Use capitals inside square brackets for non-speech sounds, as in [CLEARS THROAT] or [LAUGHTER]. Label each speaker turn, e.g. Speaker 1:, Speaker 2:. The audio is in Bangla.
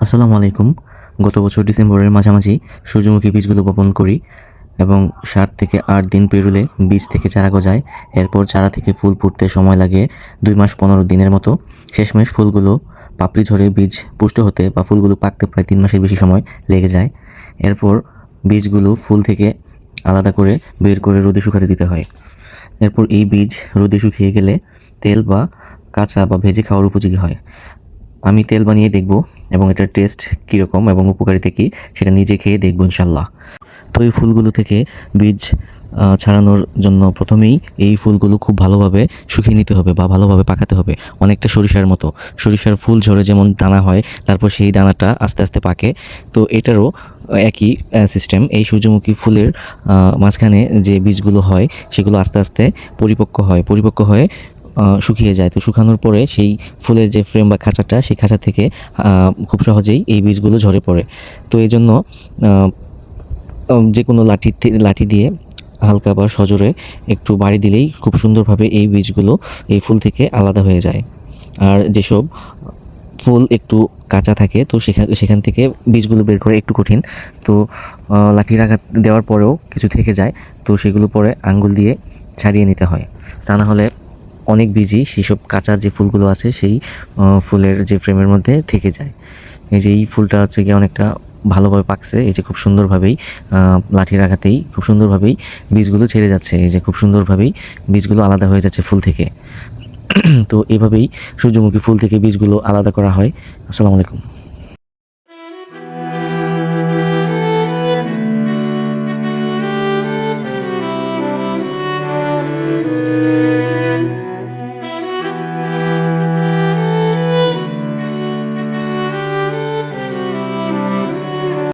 Speaker 1: আসসালামু আলাইকুম। গত বছর ডিসেম্বরের মাঝামাঝি সূর্যমুখী বীজগুলো বপন করি এবং সাত থেকে আট দিন পেরুলে বীজ থেকে চারা গজায়। এরপর চারা থেকে ফুল ফুটতে সময় লাগে দুই মাস পনেরো দিনের মতো। শেষমেশ ফুলগুলো পাপড়ি ঝরে বীজ পুষ্ট হতে বা ফুলগুলো পাকতে প্রায় তিন মাসের বেশি সময় লেগে যায়। এরপর বীজগুলো ফুল থেকে আলাদা করে বের করে রোদে শুকাতে দিতে হয়। এরপর এই বীজ রোদে শুকিয়ে গেলে তেল বা কাঁচা বা ভেজে খাওয়ার উপযোগী হয়। আমি তেল বানিয়ে দেখব এবং এটার টেস্ট কীরকম এবং উপকারিতা কী, সেটা নিজে খেয়ে দেখব ইনশাল্লাহ তো এই ফুলগুলো থেকে বীজ ছাড়ানোর জন্য প্রথমেই এই ফুলগুলো খুব ভালোভাবে শুকিয়ে নিতে হবে বা ভালোভাবে পাকাতে হবে। অনেকটা সরিষার মতো। সরিষার ফুল ঝরে যেমন দানা হয়, তারপর সেই দানাটা আস্তে আস্তে পাকে। তো এটারও একই সিস্টেম এই সূর্যমুখী ফুলের মাঝখানে যে বীজগুলো হয়, সেগুলো আস্তে আস্তে পরিপক্ক হয়। পরিপক্ক হয়ে শুকিয়ে যায়। তো শুকানোর পরে সেই ফুলের যে ফ্রেম বা খাঁচাটা, সেই খাঁচা থেকে খুব সহজেই এই বীজগুলো ঝরে পড়ে। তো এই জন্য যে কোনো লাঠি লাঠি দিয়ে হালকা বা সজোরে একটু বাড়ি দিলেই খুব সুন্দরভাবে এই বীজগুলো এই ফুল থেকে আলাদা হয়ে যায়। আর যেসব ফুল একটু কাঁচা থাকে, তো সেখান সেখান থেকে বীজগুলো বের করা একটু কঠিন। তো লাঠির আঘাত দেওয়ার পরেও কিছু থেকে যায়, তো সেগুলো পরে আঙ্গুল দিয়ে ছাড়িয়ে নিতে হয়। তা না হলে অনেক বীজই সেসব কাঁচা যে ফুলগুলো আছে সেই ফুলের যে ফ্রেমের মধ্যে থেকে যায়। এই যে এই ফুলটা হচ্ছে গিয়ে অনেকটা ভালোভাবে পাকছে, এই যে খুব সুন্দরভাবেই লাঠি রাখাতেই খুব সুন্দরভাবেই বীজগুলো ছেড়ে যাচ্ছে, এই যে খুব সুন্দরভাবেই বীজগুলো আলাদা হয়ে যাচ্ছে ফুল থেকে। [CLEARS THROAT] তো এভাবেই সূর্যমুখী ফুল থেকে বীজগুলো আলাদা করা হয়। আসসালামু আলাইকুম।